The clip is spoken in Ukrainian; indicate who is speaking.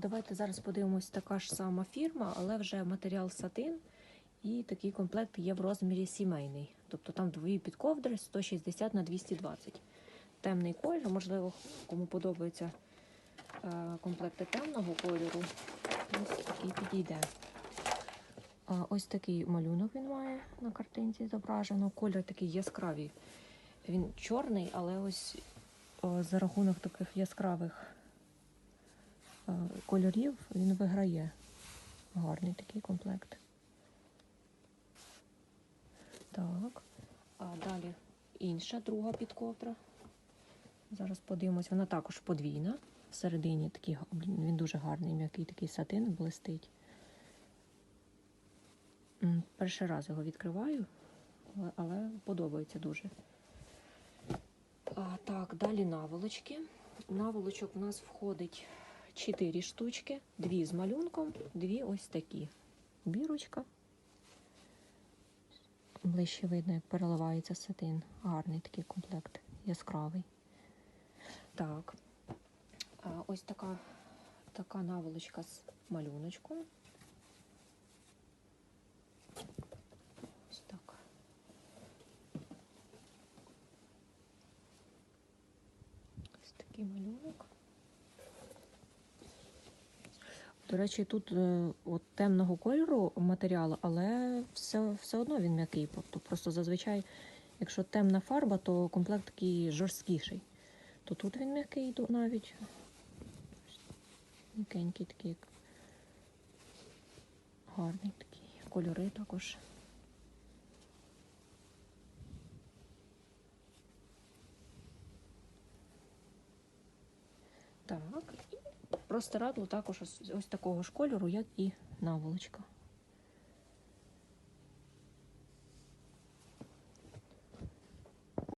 Speaker 1: давайте зараз подивимось така ж сама фірма, але вже матеріал сатин. І такий комплект є в розмірі сімейний. Тобто там дві підковдри 160 на 220. Темний колір, можливо, кому подобаються е, комплекти темного кольору. Ось такий підійде. Ось такий малюнок він має на картинці зображено. Колір такий яскравий. Він чорний, але ось о, за рахунок таких яскравих е, кольорів він виграє. Гарний такий комплект. Так. А далі інша друга підковдра. Зараз подивимось, вона також подвійна. Всередині такий, він дуже гарний, м'який такий сатин блистить. Перший раз його відкриваю, але, але подобається дуже. А, так, далі наволочки. Наволочок у нас входить 4 штучки, дві з малюнком, дві ось такі. Бірочка. Ближче видно, як переливається сатин. Гарний такий комплект, яскравий. Так. Ось така, така наволочка з малюночком. Ось так. Ось такий малюнок. До речі, тут е, от темного кольору матеріал, але все, все одно він м'який. Тобто просто зазвичай, якщо темна фарба, то комплект такий жорсткіший. То тут він м'який навіть. М'якенький такий. Гарний такий. Кольори також. Так, простирадло також ось, такого ж кольору, як і наволочка.